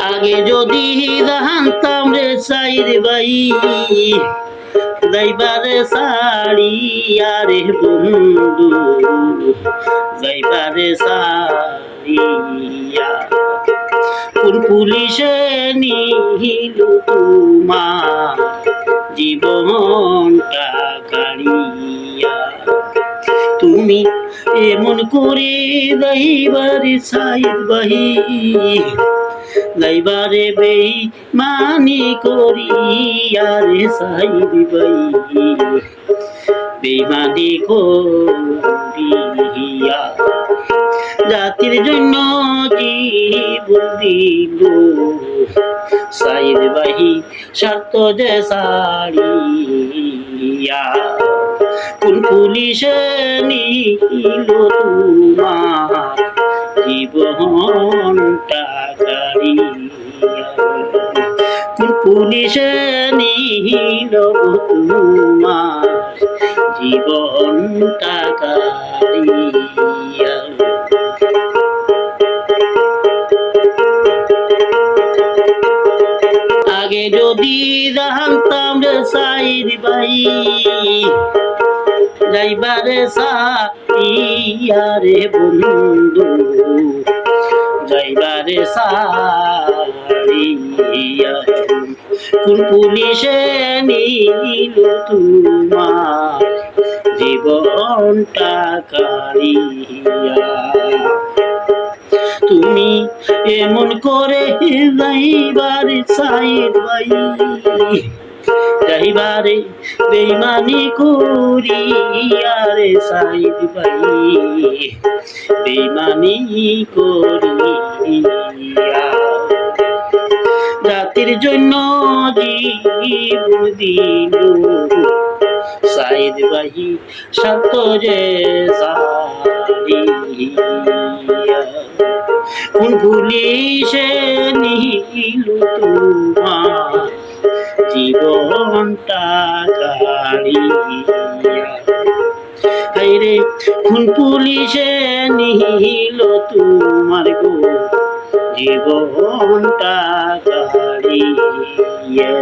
আগে যদি জানতাম রে সাইর ভাই, যাইবারে সারিয়া রে বন্ধু, যাইবারে সারিয়া কোন পুলিশে নিহিল তোমার, জীবনটা কাড়িয়া। তুমি এমন করে যাইবারে সাইদ বাহি যাইবারে বেই মানি করিয়া রে সাইদ বাই বেইমানি করিয়া জাতির জন্য জীবন দিল। সাইদ বাহি স্বার্থ যে সারিয়া, কোন পুলিশে নিল তোমার জীবনটা? কারিয়া কোন পুলিশে নিল তোমার জীবনটা কারিয়া আগে যদি জানতাম রে সাইদ ভাই, যাইবারে সাইয়া বন্ধু। যাইবারে সারিয়া কোন পুলিশে নিল তোমার জীবনটা কারিয়া। তুমি এমন করে যাইবার সাইদ ভাই যাইবারে বেইমানি করিয়া রে সাইদ ভাই বেইমানি জাতির জন্য জীব দিল সাইদ ভাই সত্য যে কোন পুলিশে নিল তোমার জীবনটা কাড়িয়া। রে কোন পুলিশে তোমার গো জীবনটা কাড়িয়া